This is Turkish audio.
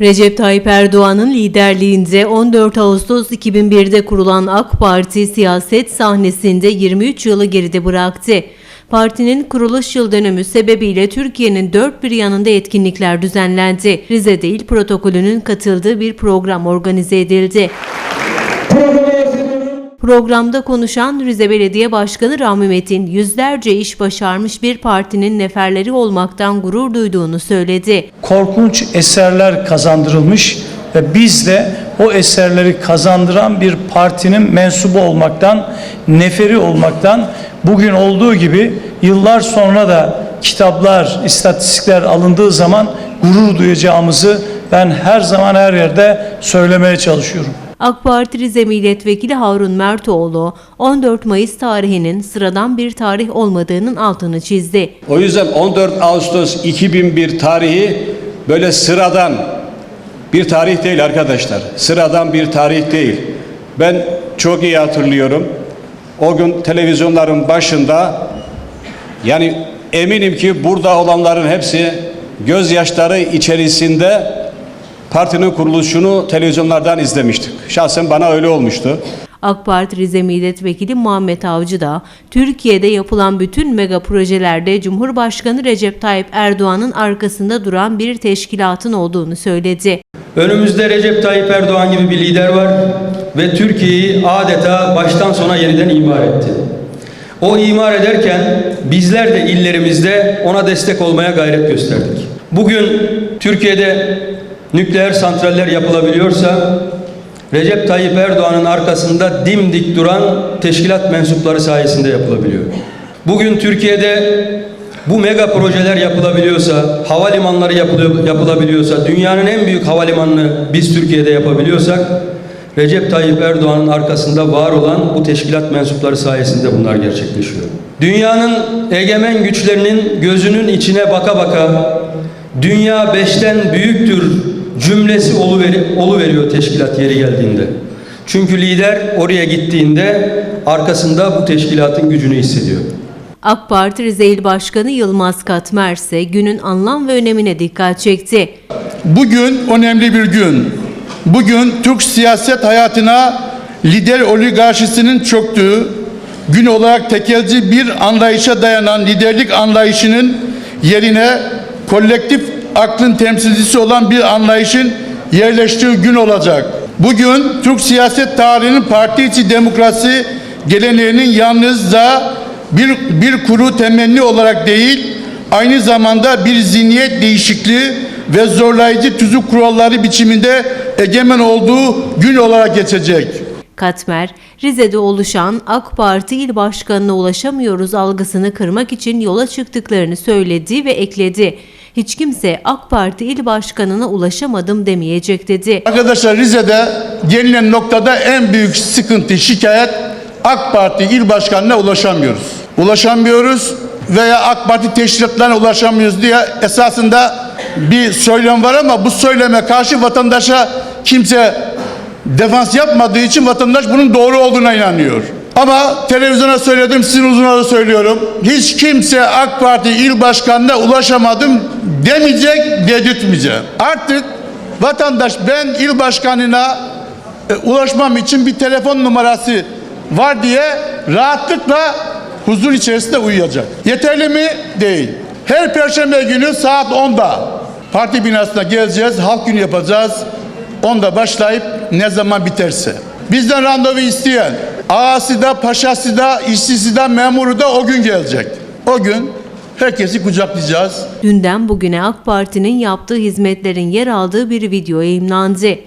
Recep Tayyip Erdoğan'ın liderliğinde 14 Ağustos 2001'de kurulan AK Parti siyaset sahnesinde 23 yılı geride bıraktı. Partinin kuruluş yıl dönümü sebebiyle Türkiye'nin dört bir yanında etkinlikler düzenlendi. Rize'de il protokolünün katıldığı bir program organize edildi. Programda konuşan Rize Belediye Başkanı Rahmi Metin, yüzlerce iş başarmış bir partinin neferleri olmaktan gurur duyduğunu söyledi. korkunç eserler kazandırılmış ve biz de o eserleri kazandıran bir partinin mensubu olmaktan, neferi olmaktan bugün olduğu gibi yıllar sonra da kitaplar, istatistikler alındığı zaman gurur duyacağımızı ben her zaman her yerde söylemeye çalışıyorum. AK Parti Rize Milletvekili Harun Mertoğlu, 14 Mayıs tarihinin sıradan bir tarih olmadığının altını çizdi. O yüzden 14 Ağustos 2001 tarihi böyle sıradan bir tarih değil arkadaşlar. Sıradan bir tarih değil. Ben çok iyi hatırlıyorum. O gün televizyonların başında yani eminim ki burada olanların hepsi gözyaşları içerisinde partinin kuruluşunu televizyonlardan izlemiştik. Şahsen bana öyle olmuştu. AK Parti Rize Milletvekili Muhammed Avcı da Türkiye'de yapılan bütün mega projelerde Cumhurbaşkanı Recep Tayyip Erdoğan'ın arkasında duran bir teşkilatın olduğunu söyledi. Önümüzde Recep Tayyip Erdoğan gibi bir lider var ve Türkiye'yi adeta baştan sona yeniden imar etti. O imar ederken bizler de illerimizde ona destek olmaya gayret gösterdik. Bugün Türkiye'de nükleer santraller yapılabiliyorsa Recep Tayyip Erdoğan'ın arkasında dimdik duran teşkilat mensupları sayesinde yapılabiliyor. Bugün Türkiye'de bu mega projeler yapılabiliyorsa, havalimanları yapılabiliyorsa, dünyanın en büyük havalimanını biz Türkiye'de yapabiliyorsak, Recep Tayyip Erdoğan'ın arkasında var olan bu teşkilat mensupları sayesinde bunlar gerçekleşiyor. Dünyanın egemen güçlerinin gözünün içine baka baka, dünya beşten büyüktür cümlesi oluveri, oluveriyor teşkilat yeri geldiğinde. Çünkü lider oraya gittiğinde arkasında bu teşkilatın gücünü hissediyor. AK Parti Rize İl Başkanı Yılmaz Katmer ise günün anlam ve önemine dikkat çekti. Bugün önemli bir gün. Bugün Türk siyaset hayatına lider oligarşisinin çöktüğü, gün olarak tekelci bir anlayışa dayanan liderlik anlayışının yerine kolektif aklın temsilcisi olan bir anlayışın yerleştiği gün olacak. Bugün Türk siyaset tarihinin parti içi demokrasi geleneğinin yalnızca bir, bir kuru temenni olarak değil, aynı zamanda bir zihniyet değişikliği ve zorlayıcı tüzük kuralları biçiminde egemen olduğu gün olarak geçecek. Katmer, Rize'de oluşan AK Parti İl Başkanı'na ulaşamıyoruz algısını kırmak için yola çıktıklarını söyledi ve ekledi. Hiç kimse AK Parti İl Başkanı'na ulaşamadım demeyecek dedi. Arkadaşlar Rize'de gelinen noktada en büyük sıkıntı, şikayet AK Parti il başkanına ulaşamıyoruz. Ulaşamıyoruz veya AK Parti teşkilatlarına ulaşamıyoruz diye esasında bir söylem var ama bu söyleme karşı vatandaşa kimse defans yapmadığı için vatandaş bunun doğru olduğuna inanıyor. Ama televizyona söyledim, sizin huzuruna da söylüyorum. Hiç kimse AK Parti il başkanına ulaşamadım demeyecek, dedirtmeyecek. Artık vatandaş ben il başkanına e, ulaşmam için bir telefon numarası var diye rahatlıkla huzur içerisinde uyuyacak. Yeterli mi? Değil. Her perşembe günü saat 10'da parti binasına geleceğiz, halk günü yapacağız. 10'da başlayıp ne zaman biterse. Bizden randevu isteyen ağası da, paşası da, işçisi de, memuru da o gün gelecek. O gün herkesi kucaklayacağız. Dünden bugüne AK Parti'nin yaptığı hizmetlerin yer aldığı bir video yayınlandı.